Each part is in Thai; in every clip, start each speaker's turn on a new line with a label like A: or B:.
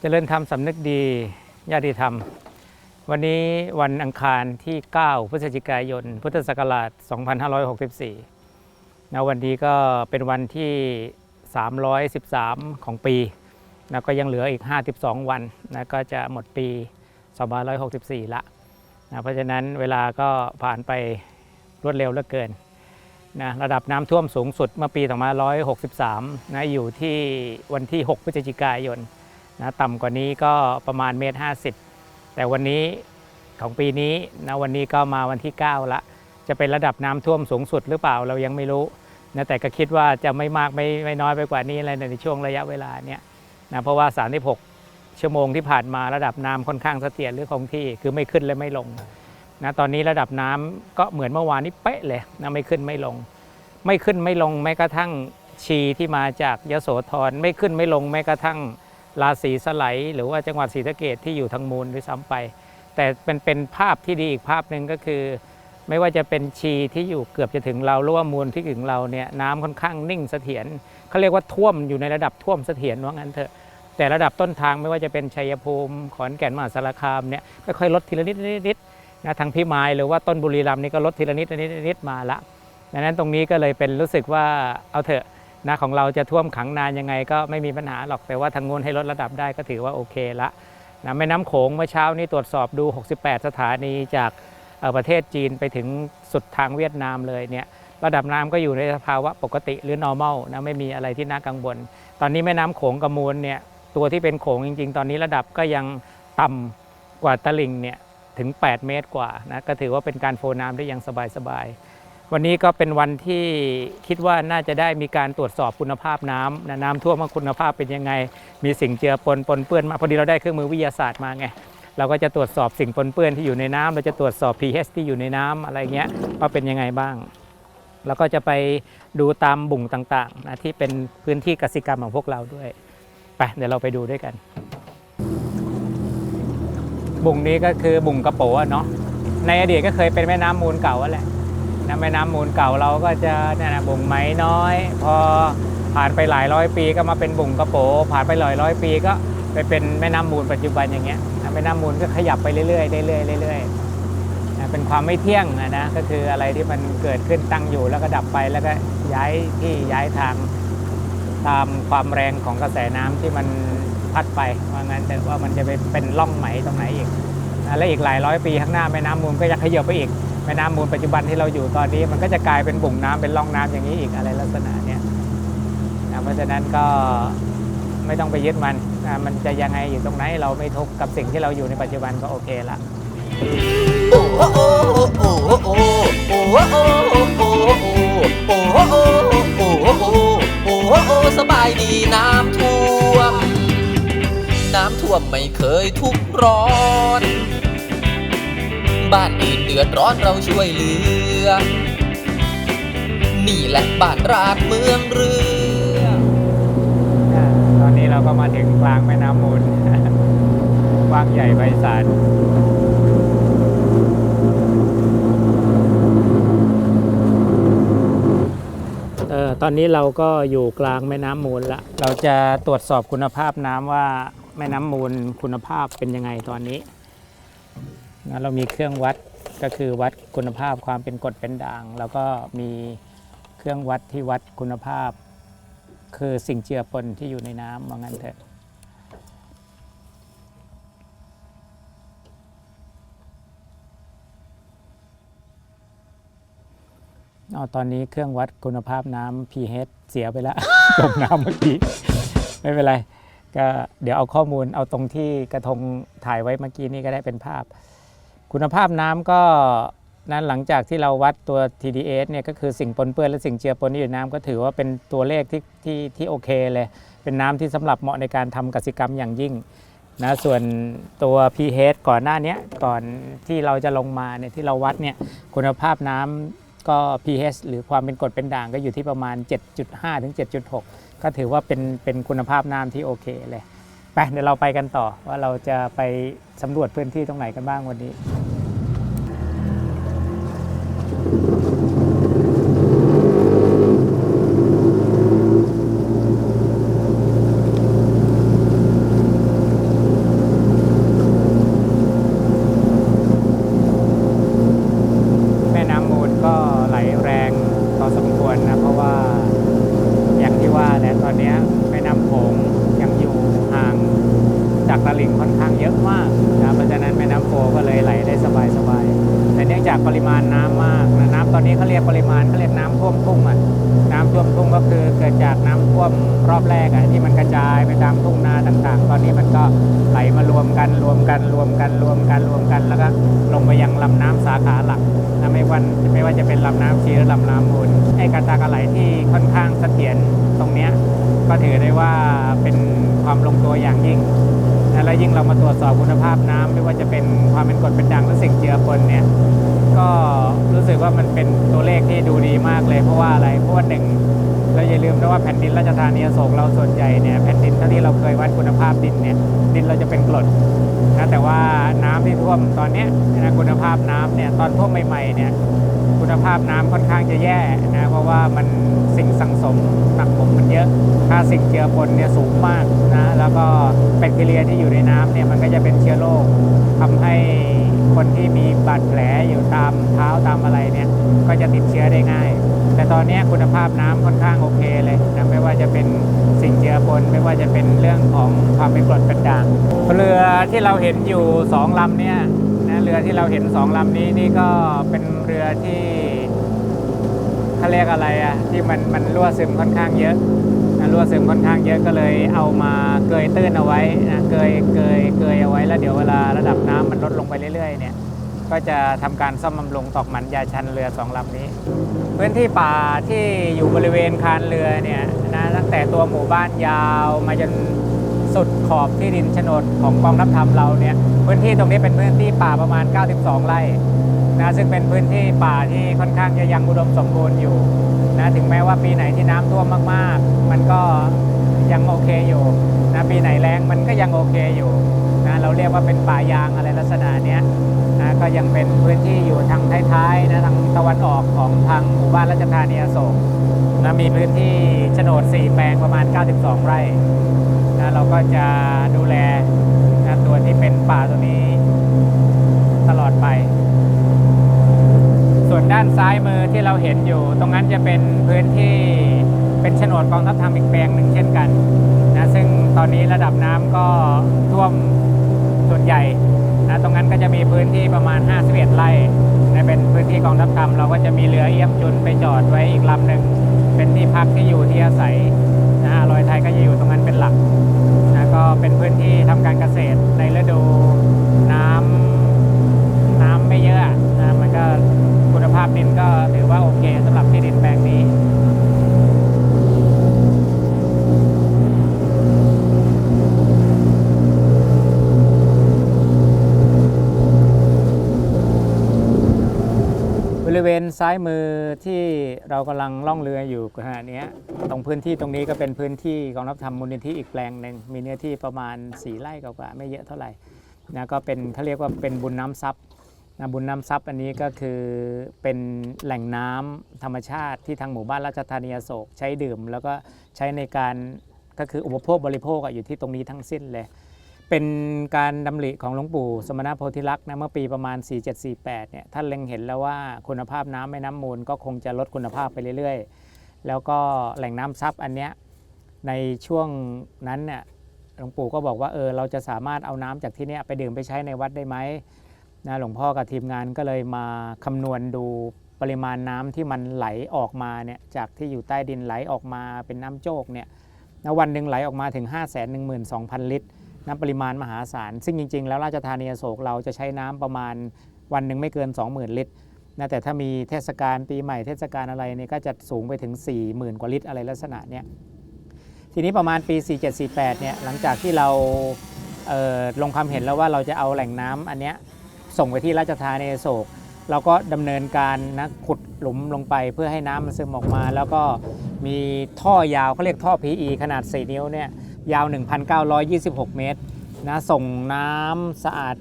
A: เจริญธรรมสำนึกดีญาติธรรม วันนี้วันอังคารที่ 9 พฤศจิกายน พุทธศักราช 2564นะวันนี้ก็เป็นวันที่ 313 ของปีนะก็ยังเหลืออีก 52 วันนะก็จะหมดปี 2564 ละนะเพราะฉะนั้นเวลาก็ผ่านไปรวดเร็วเหลือเกินนะระดับน้ำท่วมสูงสุดเมื่อปี 2563นะอยู่ที่วันที่ 6 พฤศจิกายน นะต่ำกว่านี้ก็ประมาณเมตรห้าสิบแต่วันนี้ของปีนี้นะวันนี้ก็มาวันที่ 9 ละ จะเป็นระดับน้ำท่วมสูงสุดหรือเปล่าเรายังไม่รู้นะแต่ก็คิดว่าจะไม่มากไม่ไม่น้อยไปกว่านี้อะไรในช่วงระยะเวลาเนี้ยนะเพราะว่า 36 ชั่วโมงที่ผ่านมาระดับน้ำค่อนข้างเสถียรหรือคงที่คือไม่ขึ้นและไม่ลงนะตอนนี้ระดับน้ำก็เหมือนเมื่อวานนี้เป๊ะเลยนะไม่ขึ้นไม่ลง ไม่ขึ้นไม่ลงแม้กระทั่งชีที่มาจากยโสธรไม่ขึ้นไม่ลงแม้กระทั่ง ราศีสไลด์หรือว่าจังหวัดศรีสะเกดที่อยู่ทางมูลด้วยซ้ำไป แต่เป็นเป็นภาพที่ดีอีกภาพหนึ่งก็คือ ไม่ว่าจะเป็นชีที่อยู่เกือบจะถึงเราหรือว่ามูลที่ถึงเราเนี่ยน้ำค่อนข้างนิ่งเสถียรเขาเรียกว่าท่วมอยู่ในระดับท่วมเสถียรว่างั้นเถอะแต่ระดับต้นทางไม่ว่าจะเป็นชัยภูมิ ขอนแก่นมหาสารคามเนี่ยค่อยๆลดทีละนิดนิดนิดนะทางพิมายหรือว่าต้นบุรีรัมย์นี่ก็ลดทีละนิดนิดนิดมาละดังนั้นตรงนี้ก็เลยเป็นรู้สึกว่าเอาเถอะ นะของเราจะท่วมขังนานยังไงก็ไม่มีปัญหาหรอกแต่ว่าทางงูนให้ลดระดับได้ก็ถือว่าโอเคละนะแม่น้ำโขงเมื่อเช้านี้ตรวจสอบดู 68 สถานีจากประเทศจีนไปถึงสุดทางเวียดนามเลยเนี่ยระดับน้ำก็อยู่ในสภาวะปกติหรือ normal นะไม่มีอะไรที่น่ากังวล ตอนนี้แม่น้ำโขงกับมูลเนี่ยตัวที่เป็นโขงจริง ๆ ตอนนี้ระดับก็ยังต่ำกว่าตลิ่งเนี่ยถึง 8 เมตรกว่านะก็ถือว่าเป็นการโฟน้ำได้ย่างสบายๆ วันนี้ก็เป็นวันที่คิดว่าน่าจะได้มีการตรวจสอบคุณภาพน้ำนะน้ำท่วมว่าคุณภาพเป็นยังไง มีสิ่งเจือปนปนเปื้อนมาพอดีเราได้เครื่องมือวิทยาศาสตร์มาไงเราก็จะตรวจสอบสิ่งปนเปื้อนที่อยู่ในน้ำเราจะตรวจสอบ pH ที่อยู่ในน้ำอะไรเงี้ยว่าเป็นยังไงบ้างแล้วก็จะไปดูตามบุ่งต่างๆนะที่เป็นพื้นที่กสิกรรมของพวกเราด้วยไปเดี๋ยวเราไปดูด้วยกัน บุ่งนี้ก็คือบุ่งกระโปะเนาะในอดีตก็เคยเป็นแม่น้ำมูลเก่าอะแหละ นะแม่น้ำมูลเก่าเราก็จะเนี่ยนะบุ่งไหมน้อย พอผ่านไปหลายร้อยปีก็มาเป็นบุ่งกระโปผ่านไปหลายร้อยปีก็ไปเป็นแม่น้ำมูลปัจจุบันอย่างเงี้ยแม่น้ำมูลก็ขยับไปเรื่อยๆเรื่อยๆเรื่อยๆนะเป็นความไม่เที่ยงนะนะก็คืออะไรที่มันเกิดขึ้นตั้งอยู่แล้วก็ดับไปแล้วก็ย้ายที่ย้ายทางตามความแรงของกระแสน้ำที่มันพัดไปว่างั้นแต่ว่ามันจะไปเป็นร่องไหมตรงไหนอีก และอีกหลายร้อยปีข้างหน้าแม่น้ำมูลก็จะขยับไปอีก แม่น้ำมูลปัจจุบันที่เราอยู่ตอนนี้ มันก็จะกลายเป็นบุ่งน้ำเป็นร่องน้ำอย่างนี้อีกอะไรลักษณะเนี้ยนะเพราะฉะนั้นก็ไม่ต้องไปยึดมันนะมันจะยังไงอยู่ตรงไหนเราไม่ทุกข์กับสิ่งที่เราอยู่ในปัจจุบันก็โอเคละ
B: โอ้โอ้โอ้โอ้โอ้โอ้โอ้โอ้โอ้โอ้โอ้โอ้โอ้โอ้โอ้สบายดีน้ำท่วม น้ำท่วมไม่เคยทุกร้อน บ้านอื่นเดือดร้อนเราช่วยเหลือ นี่แหละบ้านราดเมืองเรือ
A: อ่าตอนนี้เราก็มาถึงกลางแม่น้ำมูล กว้างใหญ่ไพศาลเออตอนนี้เราก็อยู่กลางแม่น้ำมูลละ เราจะตรวจสอบคุณภาพน้ำว่าแม่น้ำมูลคุณภาพเป็นยังไงตอนนี้ นะเรามีเครื่องวัดก็คือวัดคุณภาพความเป็นกรดเป็นด่าง แล้วก็มีเครื่องวัดที่วัดคุณภาพ คือสิ่งเจือปนที่อยู่ในน้ำว่างั้นเถอะอ๋อตอนนี้เครื่องวัดคุณภาพน้ำ pH เสียไปแล้วจมน้ำเมื่อกี้ ไม่เป็นไร ก็เดี๋ยวเอาข้อมูลเอาตรงที่กระทงถ่ายไว้เมื่อกี้นี้ก็ได้เป็นภาพ คุณภาพน้ำก็นั้นหลังจากที่เราวัดตัว TDS เนี่ยก็คือสิ่งปนเปื้อนและสิ่งเจือปนที่อยู่นน้ำก็ถือว่าเป็นตัวเลขที่ที่ที่โอเคเลย เป็นน้ำที่สำหรับเหมาะในการทำกสิกรรมอย่างยิ่งนะส่วนตัว pH ก่อนหน้านี้ก่อนที่เราจะลงมาเนี่ยที่เราวัดเนี่ยคุณภาพน้ำก็ pH หรือความเป็นกรดเป็นด่างก็อยู่ที่ประมาณ 7.5 ถึง 7.6 ก็ถือว่าเป็นเป็นคุณภาพน้ำที่โอเคเลย ไปเดี๋ยวเราไปกันต่อว่าเราจะไปสำรวจพื้นที่ตรงไหนกันบ้างวันนี้
B: โต
A: ลิ่งค่อนข้างเยอะมากนะเพราะฉะนั้นแม่น้ำโขงก็เลยไหลได้สบายๆแต่เนื่องจากปริมาณน้ำมากนะน้ำตอนนี้เขาเรียกปริมาณเขาเรียกน้ำท่วมทุ่งอะน้ำท่วมทุ่งก็คือเกิดจากน้ำท่วมรอบแรกอะที่มันกระจายไปตามทุ่งนาต่างๆ ตอนนี้มันก็ไหลมารวมกันร วมกันรวมกันรวมกันรวมกันแล้วก็ลงไปยังลำน้ำสาขาหลักนะไม่ว่าไม่ว่าจะเป็นลำน้ำชีหรือลำน้ำมูลไอ้การตากระไหลที่ค่อนข้างเสถียรตรงเนี้ยก็ถือได้ว่าเป็นความลงตัวอย่างยิ่งนะและยิ่งเรามาตรวจสอบคุณภาพน้ำไม่ว่าจะเป็นความเป็นกรดเป็นด่างหรือสิ่งเจือปนเนี่ยก็รู้สึกว่ามันเป็นตัวเลขที่ดูดีมากเลยเพราะว่าอะไรเพราะว่าหนึ่ง เราอย่าลืมนะว่าแผ่นดินราชธานีอโศกเราส่วนใหญ่เนี่ยแผ่นดินเท่าที่เราเคยวัดคุณภาพดินเนี่ยดินเราจะเป็นกรดนะแต่ว่าน้ำที่ท่วมตอนนี้นะคุณภาพน้ำเนี่ยตอนท่วมใหม่ๆเนี่ยคุณภาพน้ำค่อนข้างจะแย่นะเพราะว่ามันสิ่งสังสมหนักหมมมันเยอะค่าสิ่งเจือปนเนี่ยสูงมากนะแล้วก็แบคทีเรียที่อยู่ในน้ำเนี่ยมันก็จะเป็นเชื้อโรคทำให้คนที่มีบาดแผลอยู่ตามเท้าตามอะไรเนี่ยก็จะติดเชื้อได้ง่าย แต่ตอนนี้คุณภาพน้ำค่อนข้างโอเคเลยนะไม่ว่าจะเป็นสิ่งเจือปนไม่ว่าจะเป็นเรื่องของความเป็นกรดเป็นด่างเรือที่เราเห็นอยู่สองลำเนี่ยนะเรือที่เราเห็นสองลำนี้นี่ก็เป็นเรือที่เขาเรียกอะไรอะที่มันมันรั่วซึมค่อนข้างเยอะรั่วซึมค่อนข้างเยอะก็เลยเอามาเกยตื้นเอาไว้นะเกยเกยเกยเอาไว้แล้วเดี๋ยวเวลาระดับน้ำมันลดลงไปเรื่อยๆเนี่ยก็จะทำการซ่อมบำรุงตอกหมันยาชันเรือสองลำนี้ พื้นที่ป่าที่อยู่บริเวณคานเรือเนี่ยนะตั้งแต่ตัวหมู่บ้านยาวมาจนสุดขอบที่ดินโฉนดของกองทัพธรรมเราเนี่ยพื้นที่ตรงนี้เป็นพื้นที่ป่าประมาณ 92 ไร่นะซึ่งเป็นพื้นที่ป่าที่ค่อนข้างจะยังอุดมสมบูรณ์อยู่นะถึงแม้ว่าปีไหนที่น้ำท่วมมากๆ มันก็ยังโอเคอยู่นะปีไหนแล้งมันก็ยังโอเคอยู่นะเราเรียกว่าเป็นป่ายางอะไรลักษณะเนี้ย ก็ยังเป็นพื้นที่อยู่ทางท้ายๆนะทางตะวันออกของทางหมู่บ้านราชธานีอโศกนะมีพื้นที่โฉนด 4 แปลงประมาณ 92 ไร่นะเราก็จะดูแลนะตัวที่เป็นป่าตัวนี้ตลอดไป ส่วนด้านซ้ายมือที่เราเห็นอยู่ ตรงนั้นจะเป็นพื้นที่เป็นโฉนดกองทัพธรรมอีกแปลงหนึ่งเช่นกันนะซึ่งตอนนี้ระดับน้ำก็ท่วมส่วนใหญ่ นะตรงนั้นก็จะมีพื้นที่ประมาณ 51 ไร่นะเป็นพื้นที่กองทัพธรรมเราก็จะมีเรือเอียมจุนไปจอดไว้อีกลำหนึ่งเป็นที่พักที่อยู่ที่อาศัยนะอรอยไทยก็จะอยู่ตรงนั้นเป็นหลักนะก็เป็นพื้นที่ทำการเกษตรในฤดูน้ำน้ำไม่เยอะนะมันก็คุณภาพดินก็ถือว่าโอเคสำหรับที่ดินแปลงนี้ บริ เวณซ้ายมือที่เรากำลังล่องเรืออยู่ขณะนี้ตรงพื้นที่ตรงนี้ก็เป็นพื้นที่กองรับทำมูลนิธิอีกแปลงหนึ่งมีเนื้อที่ประมาณ4ไร่กว่าไม่เยอะเท่าไหร่นะก็เป็นเขาเรียกว่าเป็นบุญน้ำซับนะบุญน้ำซับอันนี้ก็คือเป็นแหล่งน้ำธรรมชาติที่ทางหมู่บ้านราชธานีโศกใช้ดื่ม แล้วก็ใช้ในการก็คืออุปโภคบริโภคอยู่ที่ตรงนี้ทั้งสิ้นเลย เป็นการดำริของหลวงปู่สมณโพธิลักษณ์นะเมื่อปีประมาณ 4748เนี่ยท่านเล็งเห็นแล้วว่าคุณภาพน้ำแม่น้ำมูลก็คงจะลดคุณภาพไปเรื่อยๆ แล้วก็แหล่งน้ำซับอันเนี้ยในช่วงนั้นเนี่ยหลวงปู่ก็บอกว่าเออเราจะสามารถเอาน้ำจากที่เนี้ยไปดื่มไปใช้ในวัดได้ไหมนะหลวงพ่อกับทีมงานก็เลยมาคำนวณดูปริมาณน้ำที่มันไหลออกมาเนี่ยจากที่อยู่ใต้ดินไหลออกมาเป็นน้ำโจกเนี่ยนะวันหนึ่งไหลออกมาถึง 5 1 2 0 0 0 ลิตร น้ำปริมาณมหาศาล ซึ่งจริง ๆ แล้วราชธานีอโศกเราจะใช้น้ำประมาณวันหนึ่งไม่เกิน 20,000 ลิตรนะแต่ถ้ามีเทศกาลปีใหม่เทศกาลอะไรเนี่ยก็จะสูงไปถึง 40,000 กว่าลิตรอะไรลักษณะเนี้ยทีนี้ประมาณปี 4748เนี่ยหลังจากที่เราเอ่อลงความเห็นแล้วว่าเราจะเอาแหล่งน้ำอันเนี้ยส่งไปที่ราชธานีโศกเราก็ดำเนินการนะขุดหลุมลงไปเพื่อให้น้ำมันซึมออกมา แล้วก็มีท่อยาวเขาเรียกท่อ PE ขนาด 4 นิ้วเนี่ย ยาว 1,926 เมตรนะส่งน้ำสะอาด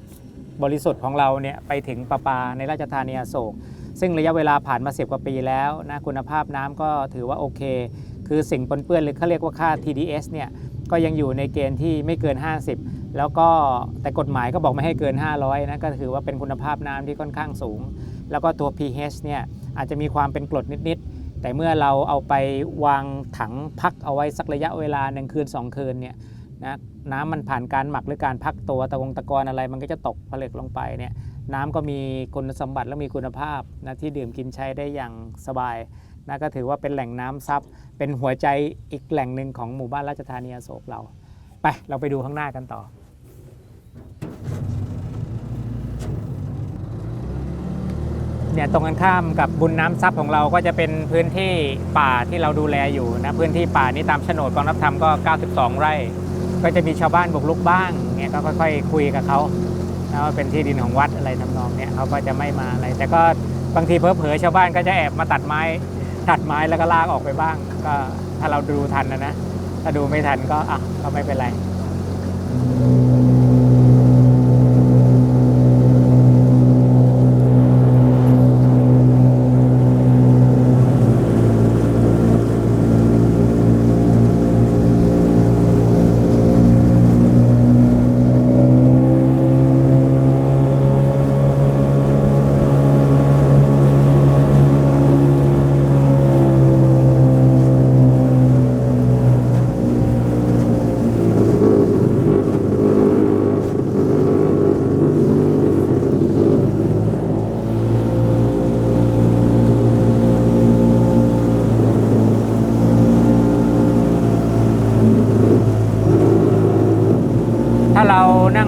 A: บริสุทธิ์ของเราเนี่ยไปถึงประปาในราชธานีอโศก ซึ่งระยะเวลาผ่านมา10กว่าปีแล้วนะคุณภาพน้ำก็ถือว่าโอเค คือสิ่งปนเปื้อนหรือเขาเรียกว่าค่า TDS เนี่ยก็ยังอยู่ในเกณฑ์ที่ไม่เกิน 50 แล้วก็แต่กฎหมายก็บอกไม่ให้เกิน 500นะก็ถือว่าเป็นคุณภาพน้ำที่ค่อนข้างสูง แล้วก็ตัว pH เนี่ยอาจจะมีความเป็นกรดนิดๆ แต่เมื่อเราเอาไปวางถังพักเอาไว้สักระยะเวลาหนึ่งคืน 2 คืนเนี่ยนะน้ำมันผ่านการหมักหรือการพักตัวตะกงตะกอนอะไร มันก็จะตกผลึกลงไปเนี่ยน้ำก็มีคุณสมบัติและมีคุณภาพนะที่ดื่มกินใช้ได้อย่างสบายนะก็ถือว่าเป็นแหล่งน้ำซับเป็นหัวใจอีกแหล่งหนึ่งของหมู่บ้านราชธานีอโศกเรา ไปเราไปดูข้างหน้ากันต่อ เนี่ยตรงกันข้ามกับบุญน้ำซับของเราก็จะเป็นพื้นที่ป่าที่เราดูแลอยู่นะพื้นที่ป่านี้ตามโฉนดกองรับธรรมก็ 92 ไร่ ก็จะมีชาวบ้านบุกรุกบ้างเนี่ยก็ค่อย ๆ คุยกับเขานะว่าเป็นที่ดินของวัดอะไรทำนองเนี่ยเขาก็จะไม่มาอะไร แต่ก็บางทีเพ้อเผลอชาวบ้านก็จะแอบมาตัดไม้ตัดไม้แล้วก็ลากออกไปบ้าง ก็ถ้าเราดูทันนะนะถ้าดูไม่ทันก็อะก็ไม่เป็นไร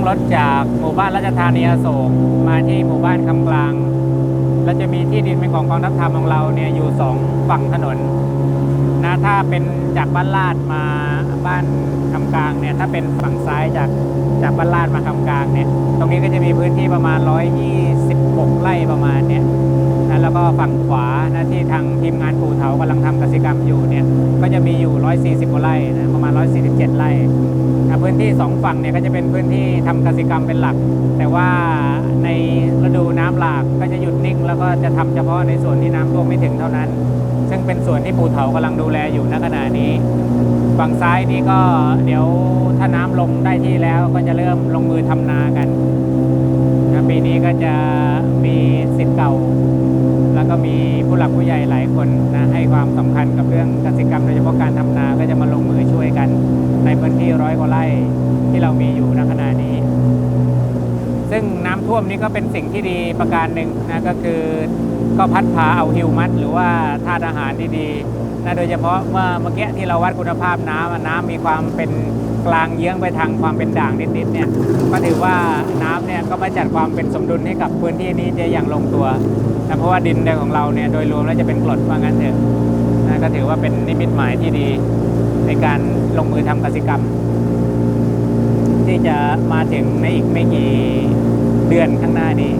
A: รถจากหมู่บ้านราชธานีอโศกมาที่หมู่บ้านคำกลาง แล้วจะมีที่ดินเป็นของกองทัพธรรมของเราเนี่ยอยู่สองฝั่งถนนนะถ้าเป็นจากบ้านลาดมาบ้านคำกลางเนี่ยถ้าเป็นฝั่งซ้ายจากจากบ้านลาดมาคำกลางเนี่ยตรงนี้ก็จะมีพื้นที่ประมาณ 126 ไร่ประมาณเนี่ย แล้วก็ฝั่งขวานะที่ทางทีมงานปู่เถากำลังทำกสิกรรมอยู่เนี่ยก็จะมีอยู่ 140กว่าไร่นะประมาณ 147 ไร่นะพื้นที่สองฝั่งเนี่ยก็จะเป็นพื้นที่ทำกสิกรรมเป็นหลัก แต่ว่าในฤดูน้ำหลากก็จะหยุดนิ่ง แล้วก็จะทำเฉพาะในส่วนที่น้ำท่วมไม่ถึงเท่านั้น ซึ่งเป็นส่วนที่ปู่เถากำลังดูแลอยู่ณขณะนี้ฝั่งซ้ายนี้ก็เดี๋ยวถ้าน้ำลงได้ที่แล้วก็จะเริ่มลงมือทำนากันนะปีนี้ก็จะมีสิทธิ์เก่า ผู้หลักผู้ใหญ่หลายคนนะให้ความสำคัญกับเรื่องกสิกรรมโดยเฉพาะการทำนาก็จะมาลงมือช่วยกัน ในพื้นที่ร้อยกว่าไร่ที่เรามีอยู่ณขณะนี้ ซึ่งน้ำท่วมนี้ก็เป็นสิ่งที่ดีประการหนึ่งนะก็คือก็พัดพาเอาฮิวมัสหรือว่าธาตุอาหารดีๆนะโดยเฉพาะเมื่อเมื่อกี้ที่เราวัดคุณภาพน้ำน้ำมีความเป็น กลางเยื้องไปทางความเป็นด่างนิดๆเนี่ยก็ถือว่าน้ำเนี่ยก็มาจัดความเป็นสมดุลให้กับพื้นที่นี้ได้อย่างลงตัวนะเพราะว่าดินในของเราเนี่ยโดยรวมแล้วจะเป็นกรดว่างั้นเถอะนะก็ถือว่าเป็นนิมิตหมายที่ดีในการลงมือทำกสิกรรม ที่จะมาถึงในอีกไม่กี่เดือนข้างหน้านี้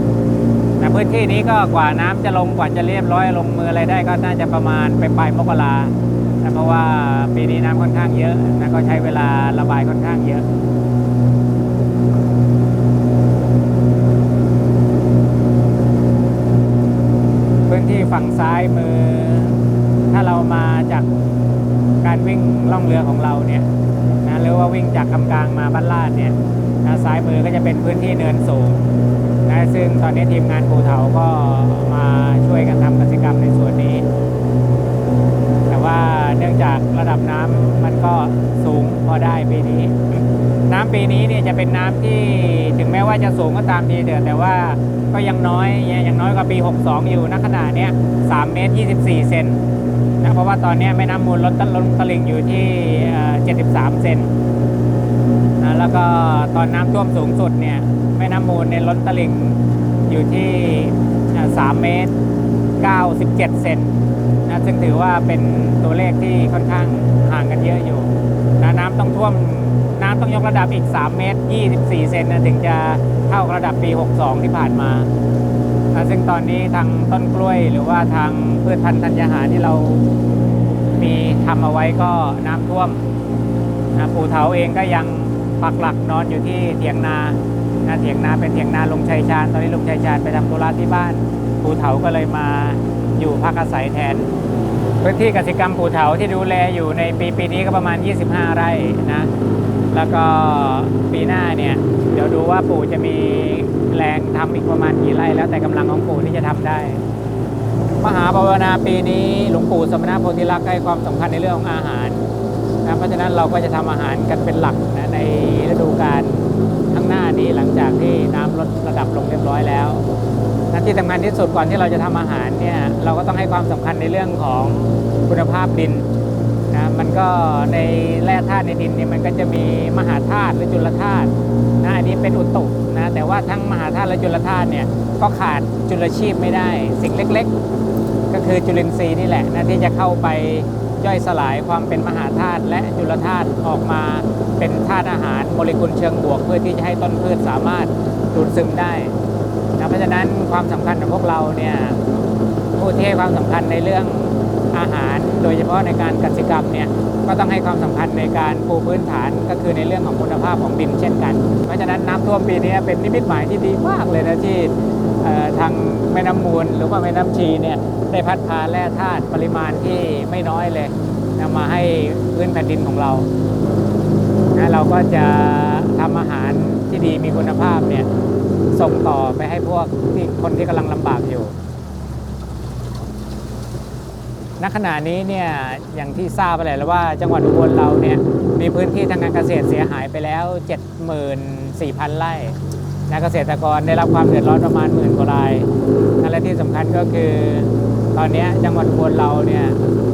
A: นะพื้นที่นี้ก็กว่าน้ำจะลงกว่าจะเรียบร้อยลงมืออะไรได้ก็น่าจะประมาณไปปลายมกรา เพราะว่าปีนี้น้ำค่อนข้างเยอะนะก็ใช้เวลาระบายค่อนข้างเยอะพื้นที่ฝั่งซ้ายมือ ถ้าเรามาจากการวิ่งล่องเรือของเราเนี่ยนะหรือว่าวิ่งจากคำกลางมาบ้านลาดเนี่ยนะซ้ายมือก็จะเป็นพื้นที่เนินสูงนะซึ่งตอนนี้ทีมงานภูเถาก็มาช่วยกันทำกิจกรรมในส่วนนี้ แต่ว่าเนื่องจาก ระดับน้ำมันก็สูงพอได้ปีนี้ น้ำปีนี้เนี่ยจะเป็นน้ำที่ถึงแม้ว่าจะสูงก็ตามทีเถอะแต่ว่าก็ยังน้อยยังน้อยกว่าปี 62 อยู่ณขณะเนี้ย3เมตร 24 เซนนะเพราะว่าตอนนี้แม่น้ำมูลลดต้นตลิ่งอยู่ที่เอ่อ73 เซนนะแล้วก็ตอนน้ำท่วมสูงสุดเนี่ยแม่น้ำมูลเนี่ยล้นตลิ่งอยู่ที่เอ่อ3เมตร 97 เซน นะซึ่งถือว่าเป็นตัวเลขที่ค่อนข้างห่างกันเยอะอยู่นะน้ำต้องท่วมน้ำต้องยกระดับอีก 3 เมตร 24 เซนนะถึงจะเท่าระดับปี 62 ที่ผ่านมาซึ่งตอนนี้ทางต้นกล้วยหรือว่าทางพืชพันธุ์ธัญญาหารที่เรามีทำเอาไว้ก็น้ำท่วมนะปู่เถาเองก็ยังปักหลักนอนอยู่ที่เถียงนานะเถียงนาเป็นเถียงนาลุงชัยชาญตอนนี้ลุงชัยชาญไปทำธุระที่บ้านปู่เถาก็เลยมา อยู่พักอาศัยแทน พื้นที่กสิกรรมปู่เถาที่ดูแลอยู่ในปีปีนี้ก็ประมาณ 25 ไร่นะ แล้วก็ปีหน้าเนี่ย เดี๋ยวดูว่าปู่จะมีแรงทำอีกประมาณกี่ไร่ แล้วแต่กำลังของปู่ที่จะทำได้ มหาภาวนาปีนี้หลวงปู่สมณโพธิลักษณ์ให้ความสำคัญในเรื่องของอาหารนะเพราะฉะนั้นเราก็จะทำอาหารกันเป็นหลักนะในฤดูกาลข้างหลังจากที่น้ำลดระดับลงเรียบร้อยแล้ว และที่สำคัญที่สุดก่อนที่เราจะทำอาหารเนี่ยเราก็ต้องให้ความสำคัญในเรื่องของคุณภาพดินนะมันก็ในแร่ธาตุในดินเนี่ยมันก็จะมีมหาธาตุหรือจุลธาตุนะอันนี้เป็นอุตุนะแต่ว่าทั้งมหาธาตุและจุลธาตุเนี่ยก็ขาดจุลชีพไม่ได้ สิ่งเล็กๆ ก็คือจุลินทรีย์นี่แหละนะที่จะเข้าไปย่อยสลายความเป็นมหาธาตุและจุลธาตุออกมาเป็นธาตุอาหารโมเลกุลเชิงบวก เพื่อที่จะให้ต้นพืชสามารถดูดซึมได้ เพราะฉะนั้นความสำคัญของพวกเราเนี่ยผู้ที่ให้ความสำคัญในเรื่องอาหาร โดยเฉพาะในการกสิกรรมเนี่ยก็ต้องให้ความสำคัญในการปูพื้นฐานก็คือในเรื่องของคุณภาพของดินเช่นกัน เพราะฉะนั้นน้ำท่วมปีนี้เป็นนิมิตหมายที่ดีมากเลยนะที่ทางแม่น้ำมูลหรือว่าแม่น้ำชีเนี่ยได้พัดพาแร่ธาตุปริมาณที่ไม่น้อยเลยนำมาให้พื้นแผ่นดินของเรานะเราก็จะทำอาหารที่ดีมีคุณภาพเนี่ย ส่งต่อไปให้พวกที่คนที่กำลังลำบากอยู่ ณ ขณะนี้เนี่ยอย่างที่ทราบไปแล้วว่าจังหวัดอุบลเราเนี่ยมีพื้นที่ทางการเกษตรเสียหายไปแล้ว 74,000 ไร่นะเกษตรกรได้รับความเดือดร้อนประมาณหมื่นกว่ารายนะและที่สำคัญก็คือตอนนี้จังหวัดอุบลเราเนี่ย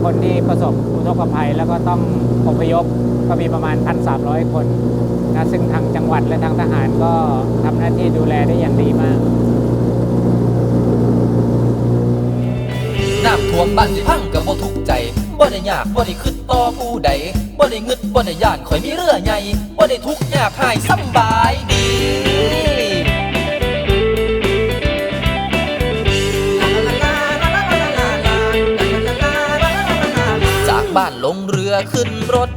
A: คนที่ประสบอุทกภัยแล้วก็ต้องอพยพก็มีประมาณ 1,300 คน นะซึ่งทางจังหวัดและทางทหารก็ทำหน้าที่ดูแลได้อย่างดีมาก
B: น้ำท่วมบ้านสิพังกับบ่ทุกข์ใจบ่ได้ยากบ่ได้คิดต่อผู้ใดบ่ได้งึดบ่ได้ย่านข่อยมีเรือใหญ่บ่ได้ทุกข์ยากหายสำบายดีจากบ้านลงเรือขึ้นรถ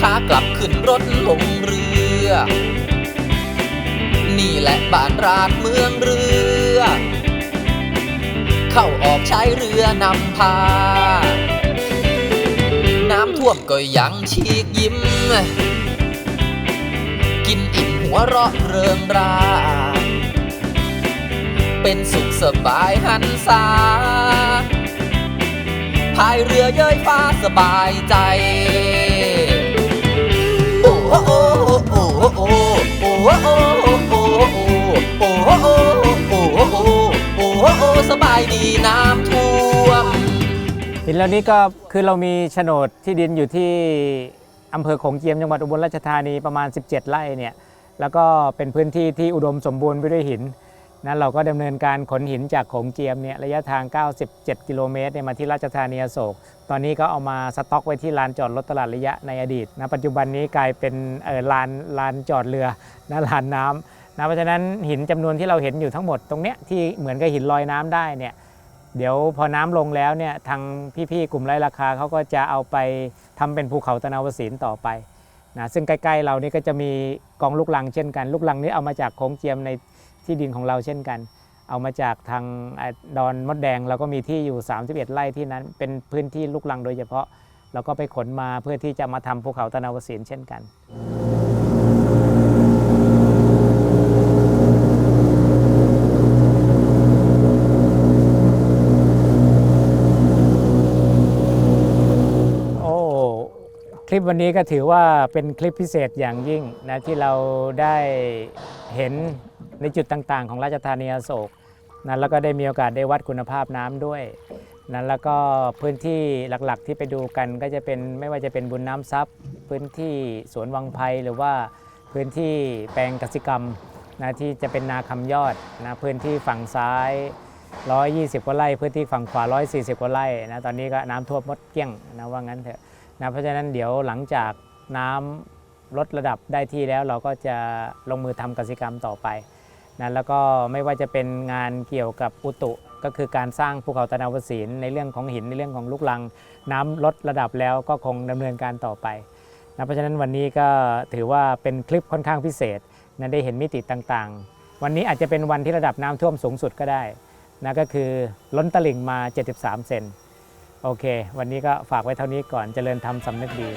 B: ขากลับขึ้นรถลงเรือ นี่แหละบ้านราดเมืองเรือ เข้าออกใช้เรือนำพา น้ำท่วมก็ยังฉีกยิ้ม กินอิ่มหัวเราะเริงรา เป็นสุขสบายหันษาพายเรือเย้ยฟ้าสบายใจ สบายดีน้ำท่วม
A: หินเหล่านี้ก็คือเรามีโฉนดที่ดินอยู่ที่อำเภอโขงเจียมจังหวัดอุบลราชธานีประมาณ 17 ไร่เนี่ยแล้วก็เป็นพื้นที่ที่อุดมสมบูรณ์ไปด้วยหิน นะเราก็ดำเนินการขนหินจากโขงเจียมเนี่ยระยะทาง 97 กิโลเมตรเนี่ยมาที่ราชธานีอโศก ตอนนี้ก็เอามาสต็อกไว้ที่ลานจอดรถตลาดระยะในอดีตนะปัจจุบันนี้กลายเป็นเอ่อลานลานจอดเรือนะลานน้ำนะเพราะฉะนั้นหินจำนวนที่เราเห็นอยู่ทั้งหมดตรงเนี้ยที่เหมือนกับหินลอยน้ำได้เนี่ยเดี๋ยวพอน้ำลงแล้วเนี่ยทางพี่ๆกลุ่มไร่ราคาเขาก็จะเอาไปทำเป็นภูเขาตะนาวศิลป์ต่อไปนะซึ่งใกล้ๆเรานี่ก็จะมีกองลูกลังเช่นกัน ลูกลังนี้เอามาจากโขงเจียมใน ที่ดินของเราเช่นกัน เอามาจากทางดอนมดแดงเราก็มีที่อยู่ 31 ไร่ที่นั้นเป็นพื้นที่ลุกลังโดยเฉพาะ เราก็ไปขนมาเพื่อที่จะมาทำภูเขาตะนาวศิลเช่นกัน โอ้ คลิปวันนี้ก็ถือว่าเป็นคลิปพิเศษอย่างยิ่งนะที่เราได้เห็นในจุดต่างๆ ของราชธานีอโศกนะแล้วก็ได้มีโอกาสได้วัดคุณภาพน้ำด้วยนะแล้วก็พื้นที่หลักๆที่ไปดูกันก็จะเป็นไม่ว่าจะเป็นบุญน้ำซับพื้นที่สวนวังไพหรือว่าพื้นที่แปลงกสิกรรมนะที่จะเป็นนาคำยอดนะพื้นที่ฝั่งซ้าย 120 กว่าไร่ พื้นที่ฝั่งขวา 140 กว่าไร่นะตอนนี้ก็น้ำท่วมหมดเกลี้ยงนะว่างั้นเถอะ นะเพราะฉะนั้นเดี๋ยวหลังจากน้ำลดระดับได้ที่แล้วเราก็จะลงมือทำกสิกรรมต่อไปนะแล้วก็ไม่ว่าจะเป็นงานเกี่ยวกับอุตุก็คือการสร้างภูเขาตะนาวศิลในเรื่องของหินในเรื่องของลูกลัง น้ำลดระดับแล้วก็คงดำเนินการต่อไปนะเพราะฉะนั้นวันนี้ก็ถือว่าเป็นคลิปค่อนข้างพิเศษนะได้เห็นมิติต่างๆ วันนี้อาจจะเป็นวันที่ระดับน้ำท่วมสูงสุดก็ได้นะก็คือล้นตลิ่งมา 73 เซน โอเค วันนี้ก็ฝากไว้เท่านี้ก่อนเจริญธรรมสำนึกดี